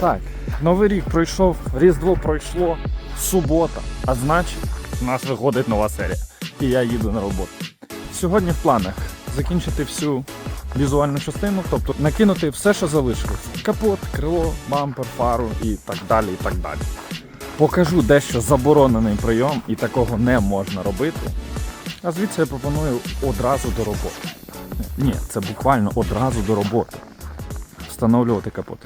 Так, новий рік пройшов, Різдво пройшло, субота, а значить, нас виходить нова серія. І я їду на роботу. Сьогодні в планах закінчити всю візуальну частину, тобто накинути все, що залишилось: капот, крило, бампер, фару і так далі. і так далі. Покажу дещо заборонений прийом, і такого не можна робити. А звідси я пропоную одразу до роботи. Ні, це буквально одразу до роботи. Встановлювати капот.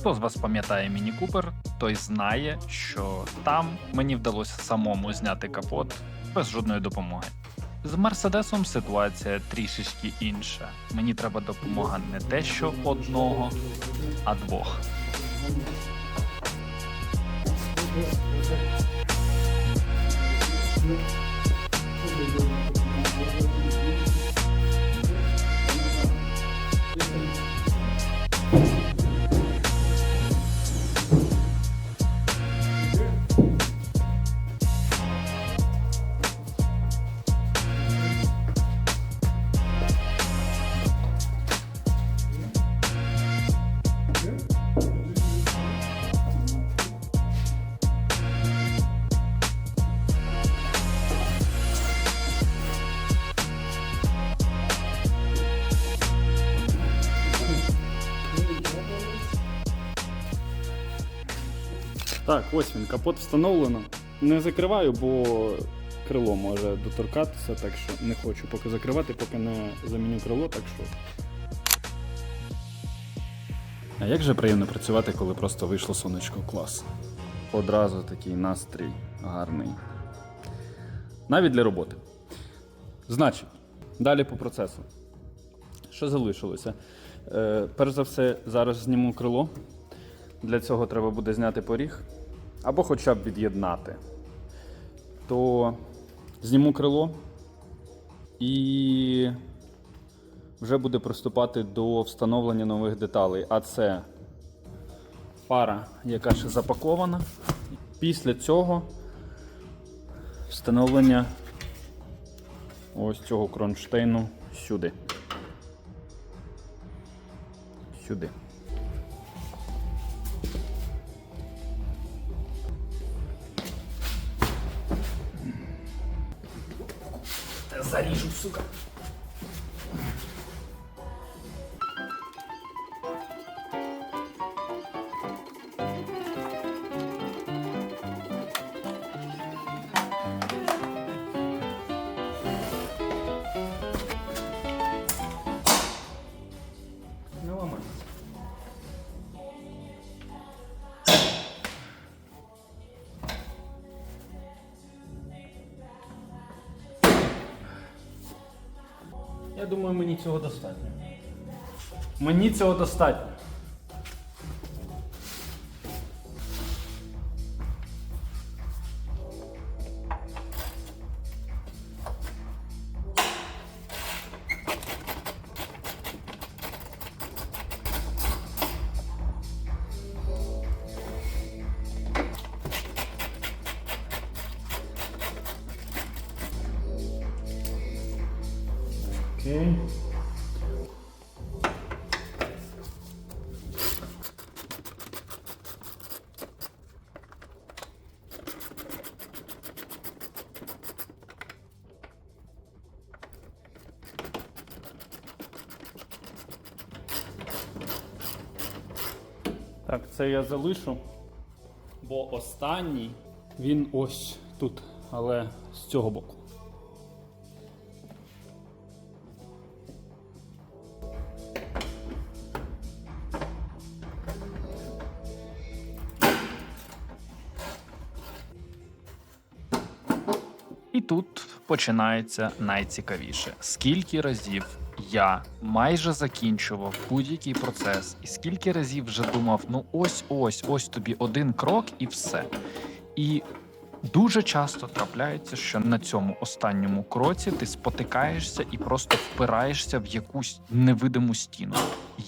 Хто з вас пам'ятає Міні Купер, той знає, що там мені вдалося самому зняти капот без жодної допомоги. З Мерседесом ситуація трішечки інша. Мені треба допомога не те, що одного, а двох. Так, ось він, капот встановлено. Не закриваю, бо крило може доторкатися, так що не хочу поки закривати, поки не заміню крило, так що. А як же приємно працювати, коли просто вийшло сонечко клас. Одразу такий настрій гарний. Навіть для роботи. Значить, далі по процесу. Що залишилося? Е, перш за все, зараз зніму крило. Для цього треба буде зняти поріг або хоча б від'єднати. То зніму крило і вже буде приступати до встановлення нових деталей. А це фара, яка ще запакована. Після цього встановлення ось цього кронштейну сюди. Сюди. Думаю, мені цього достатньо. Мені цього достатньо. Окей. Так, це я залишу, бо останній він ось тут, але з цього боку. І тут починається найцікавіше. Скільки разів я майже закінчував будь-який процес, і скільки разів вже думав: ну ось ось, ось тобі один крок і все. І Дуже часто трапляється, що на цьому останньому кроці ти спотикаєшся і просто впираєшся в якусь невидиму стіну.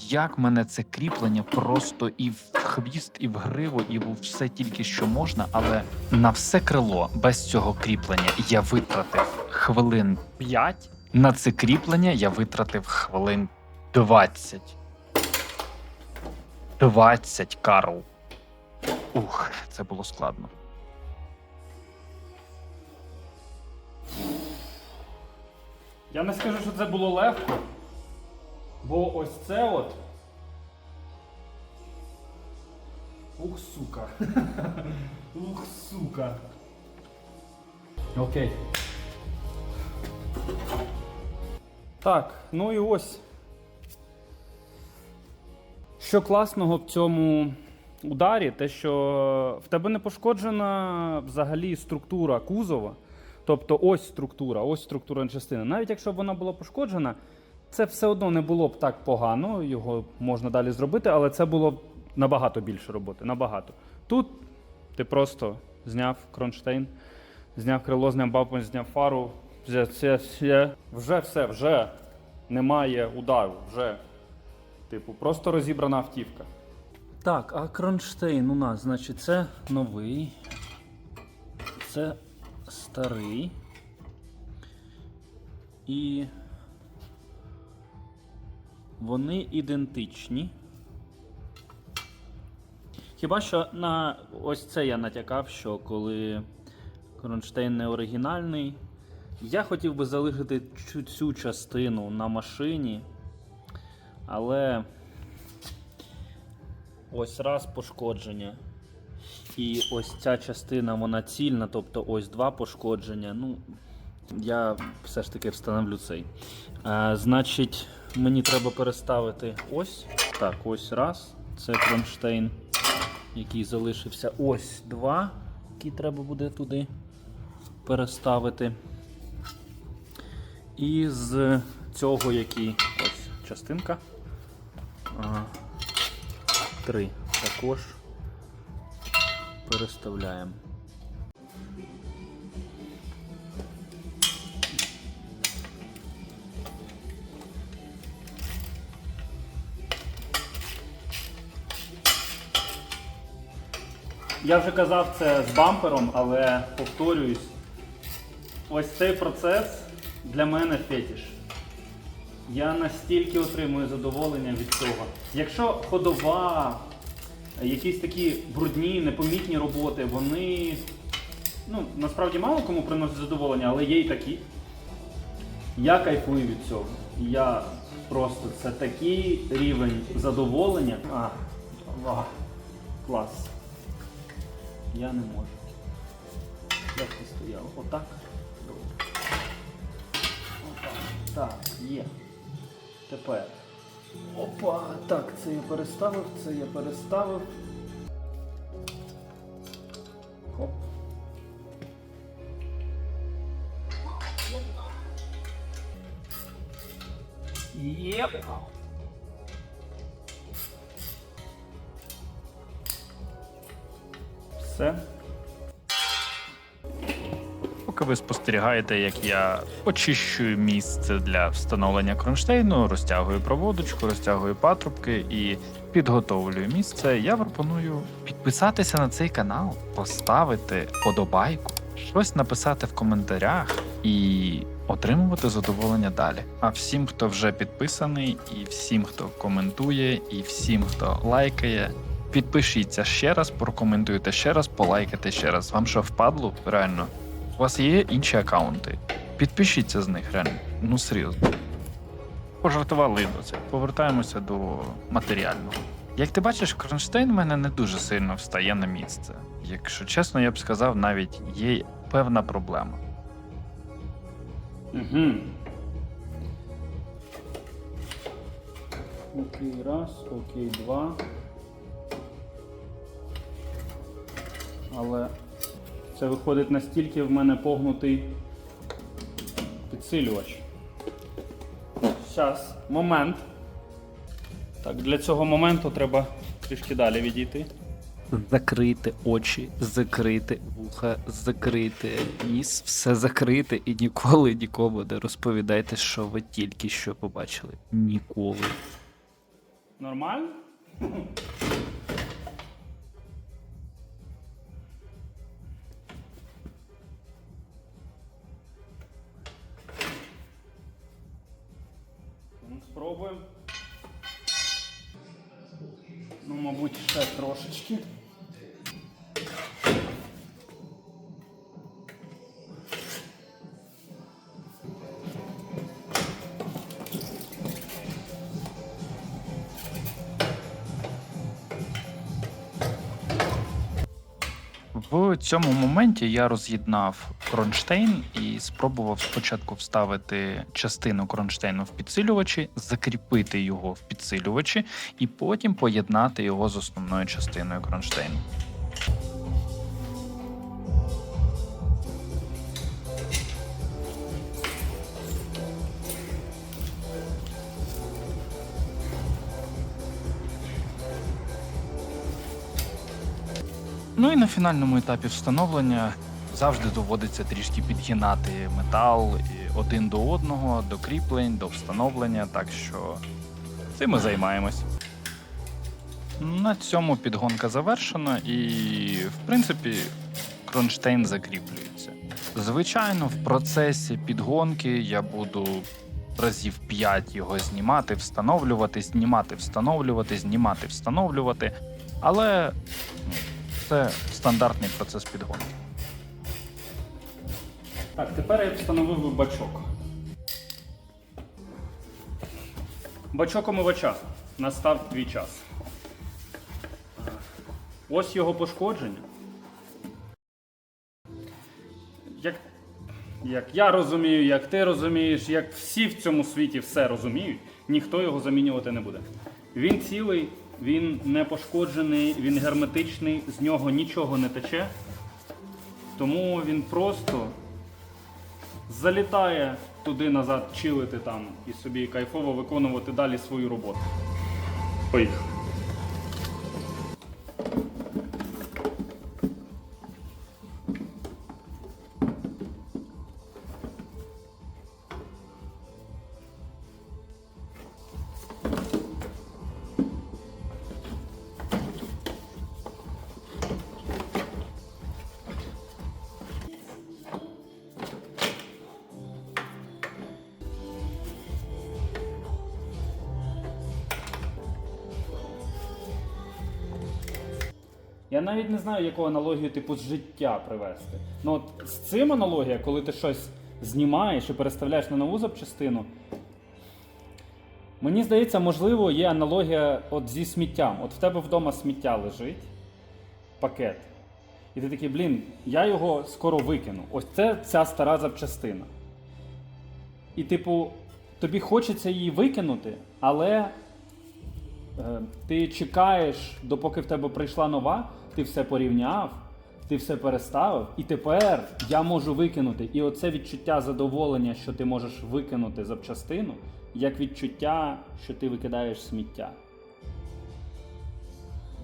Як мене це кріплення просто і в хвіст, і в гриву, і в все тільки що можна, але на все крило без цього кріплення я витратив хвилин 5. На це кріплення я витратив хвилин 20. 20, Карл. Ух, це було складно. Я не скажу, що це було легко. Бо ось це от. Ух, сука. Ух, сука. Окей. Так, ну і ось. Що класного в цьому ударі, те, що в тебе не пошкоджена взагалі структура кузова. Тобто ось структура, ось структура частини. Навіть якщо б вона була пошкоджена, це все одно не було б так погано, його можна далі зробити, але це було набагато більше роботи. Набагато. Тут ти просто зняв кронштейн, зняв крило, зняв бампер, зняв фару. Вже, все, вже все, вже немає удару, вже. Типу, просто розібрана автівка. Так, а кронштейн у нас, значить, це новий. Це старий. І вони ідентичні. Хіба що на ось це я натякав, що коли кронштейн не оригінальний, я хотів би залишити цю, частину на машині, але ось раз пошкодження. І ось ця частина вона цільна, тобто ось два пошкодження. Ну, я все ж таки встановлю цей. А, значить, мені треба переставити ось. Так, ось раз. Це кронштейн, який залишився. Ось два, які треба буде туди переставити. І з цього, який ось частинка. А, три також переставляємо. Я вже казав це з бампером, але повторююсь. Ось цей процес для мене фетіш. Я настільки отримую задоволення від цього. Якщо ходова, якісь такі брудні, непомітні роботи, вони ну, насправді мало кому приносять задоволення, але є і такі. Я кайфую від цього. Я просто це такий рівень задоволення. А, ва, клас. Я не можу. Як ти стояв? Отак? Добре. Так, є. Тепер. Опа, так, це я переставив, це я переставив. Хоп. Єп. Все. Поки ви спостерігаєте, як я очищую місце для встановлення кронштейну, розтягую проводочку, розтягую патрубки і підготовлюю місце, я пропоную підписатися на цей канал, поставити подобайку, щось написати в коментарях і отримувати задоволення далі. А всім, хто вже підписаний, і всім, хто коментує, і всім, хто лайкає. Підпишіться ще раз, прокоментуйте ще раз, полайкайте ще раз. Вам що впадло? Реально. У вас є інші аккаунти. Підпишіться з них, реально. Ну серйозно. Пожартували до це. Повертаємося до матеріального. Як ти бачиш, кронштейн в мене не дуже сильно встає на місце. Якщо чесно, я б сказав, навіть є певна проблема. Угу. Окей, раз, окей, два. Але це виходить настільки в мене погнутий підсилювач. Зараз, момент. Так, для цього моменту треба трішки далі відійти. закрити очі, закрити вуха, закрити ніс, все закрити і ніколи нікому не розповідайте, що ви тільки що побачили. Ніколи. Нормально? Ну, В цьому моменті я роз'єднав кронштейн і спробував спочатку вставити частину кронштейну в підсилювачі, закріпити його в підсилювачі, і потім поєднати його з основною частиною кронштейну. Ну і на фінальному етапі встановлення завжди доводиться трішки підгинати метал один до одного, до кріплень, до встановлення, так що цим ми займаємось. На цьому підгонка завершена, і в принципі кронштейн закріплюється. Звичайно, в процесі підгонки я буду разів 5 його знімати, встановлювати, знімати, встановлювати, знімати, встановлювати. Але ну, це стандартний процес підгонки. Так, тепер я встановив бачок. Бачок омивача. Настав твій час. Ось його пошкодження. Як, як я розумію, як ти розумієш, як всі в цьому світі все розуміють, ніхто його замінювати не буде. Він цілий, він не пошкоджений, він герметичний, з нього нічого не тече. Тому він просто залітає туди назад, чилити там і собі кайфово виконувати далі свою роботу. Поїхали. Я навіть не знаю, яку аналогію типу з життя привести. Ну от з цим аналогія, коли ти щось знімаєш і переставляєш на нову запчастину. Мені здається, можливо, є аналогія от зі сміттям. От в тебе вдома сміття лежить, пакет. І ти такий, блін, я його скоро викину. Ось це ця стара запчастина. І, типу, тобі хочеться її викинути, але Е, Ти чекаєш, допоки в тебе прийшла нова, ти все порівняв, ти все переставив, і тепер я можу викинути. І оце відчуття задоволення, що ти можеш викинути запчастину, як відчуття, що ти викидаєш сміття.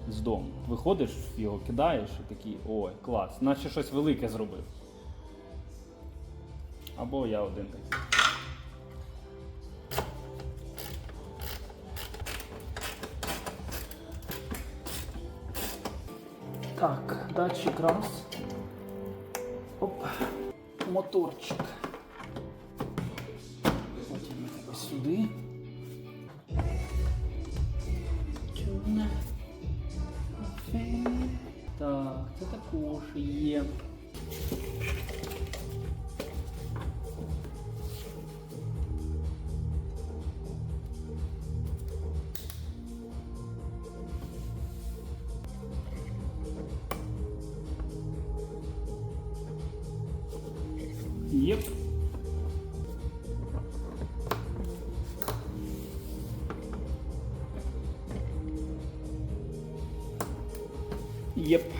З дому. Виходиш, його кидаєш і такий, ой, клас, наче щось велике зробив. Або я один такий. Датчик раз. Оп. Моторчик. Потім ось сюди. Окей. Так, це також є. Єп.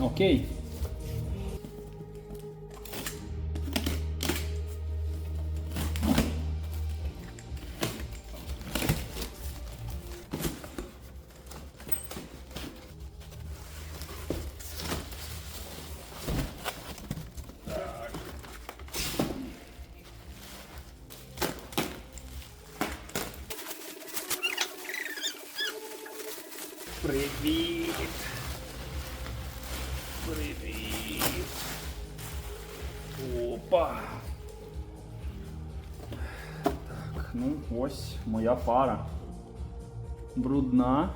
Окей. Опа! Так, ну ось моя фара. Брудна.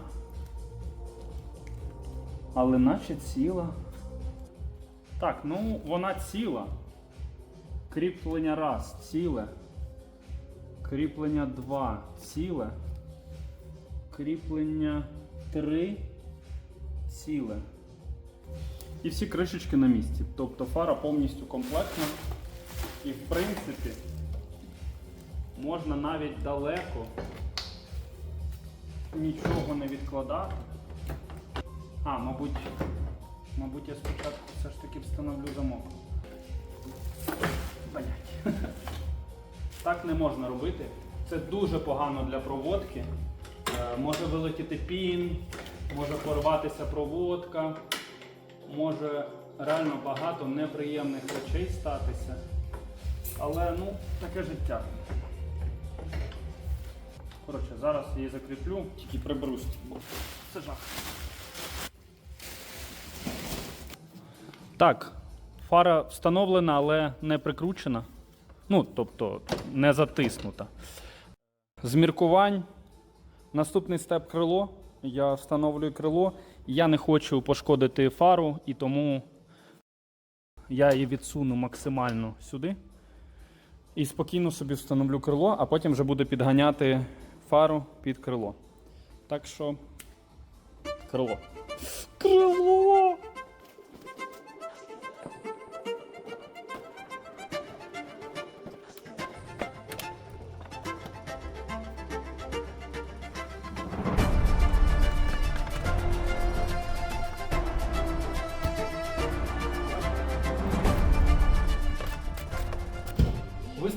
Але наче ціла. Так, ну вона ціла. Кріплення раз, ціле. Кріплення 2 ціле. Кріплення 3 ціле. І всі кришечки на місці. Тобто фара повністю комплектна. І в принципі можна навіть далеко нічого не відкладати. А, мабуть, мабуть, я спочатку все ж таки встановлю замок. Блять. Так не можна робити. Це дуже погано для проводки. Е, Може вилетіти пін, може порватися проводка, може реально багато неприємних речей статися. Але ну, таке життя. Коротше, зараз її закріплю, тільки приберусь, бо це жах. Так, фара встановлена, але не прикручена. Ну, тобто не затиснута. З міркувань. Наступний степ крило. Я встановлюю крило. Я не хочу пошкодити фару, і тому я її відсуну максимально сюди. І спокійно собі встановлю крило, а потім вже буду підганяти фару під крило. Так що. Крило. Крило!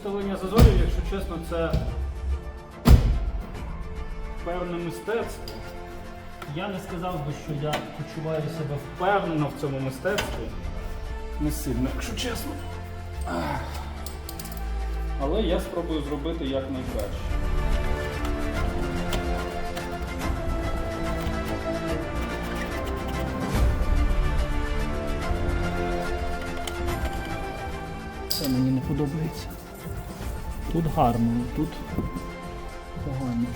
Виставлення зазорів, якщо чесно, це певне мистецтво. Я не сказав би, що я почуваю себе впевнено в цьому мистецтві. Не сильно, якщо чесно. Але я спробую зробити якнайкраще. Це мені не подобається. Тут гарно, тут погано.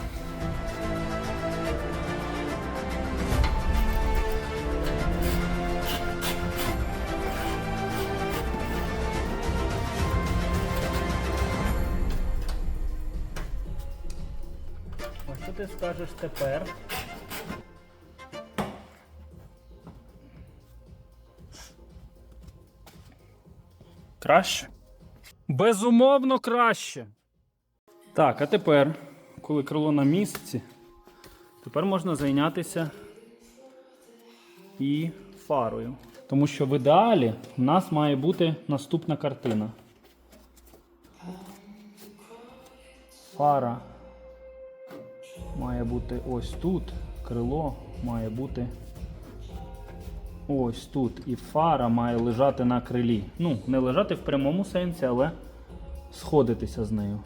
А що ти скажеш тепер? Краще? Безумовно краще. Так, а тепер, коли крило на місці, тепер можна зайнятися і фарою. Тому що в ідеалі в нас має бути наступна картина. Фара має бути ось тут, крило має бути ось тут. І фара має лежати на крилі. Ну, не лежати в прямому сенсі, але сходитися з нею.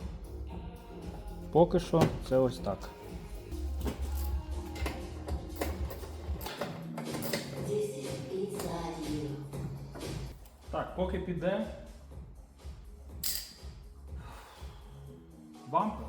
Поки що це ось так. Так, поки піде. Бампер.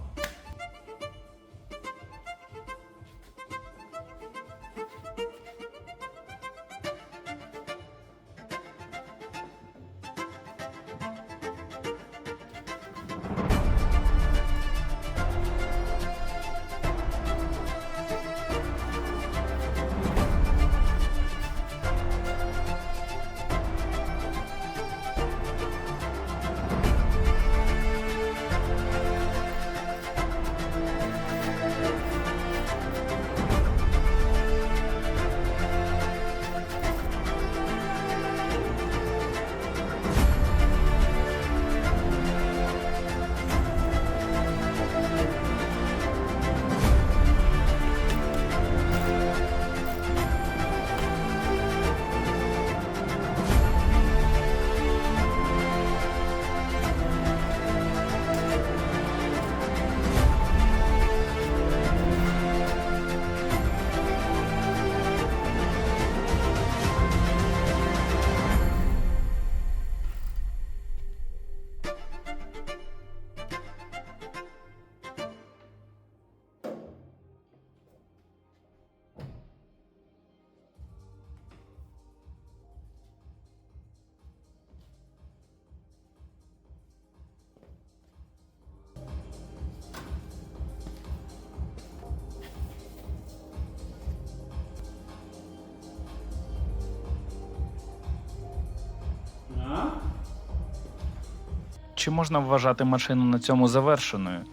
Чи можна вважати машину на цьому завершеною?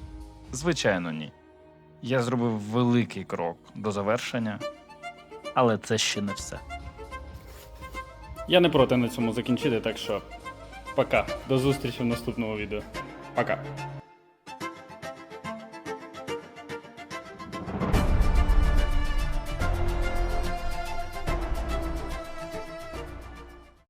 Звичайно, ні. Я зробив великий крок до завершення, але це ще не все. Я не проти на цьому закінчити, так що пока. До зустрічі в наступному відео. Пока.